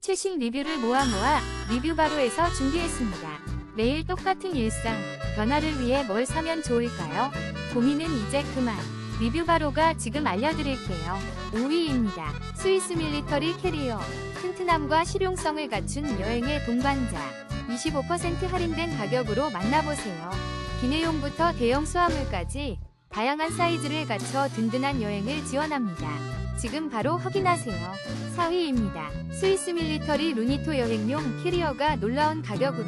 최신 리뷰를 모아 모아 리뷰 바로에서 준비했습니다. 매일 똑같은 일상, 변화를 위해 뭘 사면 좋을까요? 고민은 이제 그만. 리뷰 바로가 지금 알려드릴게요. 5위입니다. 스위스 밀리터리 캐리어. 튼튼함과 실용성을 갖춘 여행의 동반자. 25% 할인된 가격으로 만나보세요. 기내용부터 대형 수화물까지 다양한 사이즈를 갖춰 든든한 여행을 지원합니다. 지금 바로 확인하세요. 4위입니다. 스위스 밀리터리 루니토 여행용 캐리어가 놀라운 가격으로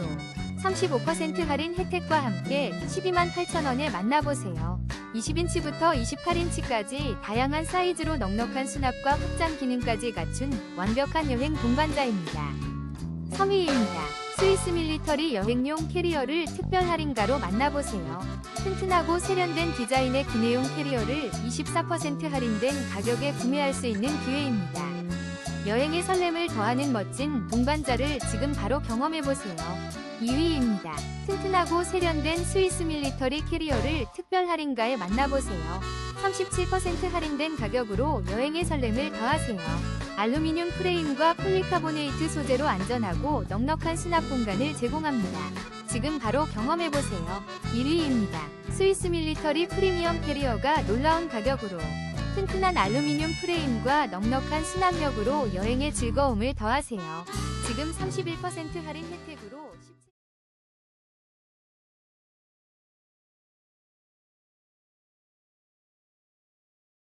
35% 할인 혜택과 함께 12만 8천원에 만나보세요. 20인치부터 28인치까지 다양한 사이즈로 넉넉한 수납과 확장 기능까지 갖춘 완벽한 여행 동반자입니다. 3위입니다. 스위스 밀리터리 여행용 캐리어를 특별 할인가로 만나보세요. 튼튼하고 세련된 디자인의 기내용 캐리어를 24% 할인된 가격에 구매할 수 있는 기회입니다. 여행의 설렘을 더하는 멋진 동반자를 지금 바로 경험해보세요. 2위입니다. 튼튼하고 세련된 스위스 밀리터리 캐리어를 특별 할인가에 만나보세요. 37% 할인된 가격으로 여행의 설렘을 더하세요. 알루미늄 프레임과 폴리카보네이트 소재로 안전하고 넉넉한 수납 공간을 제공합니다. 지금 바로 경험해보세요. 1위입니다. 스위스 밀리터리 프리미엄 캐리어가 놀라운 가격으로 튼튼한 알루미늄 프레임과 넉넉한 수납력으로 여행의 즐거움을 더하세요. 지금 31% 할인 혜택으로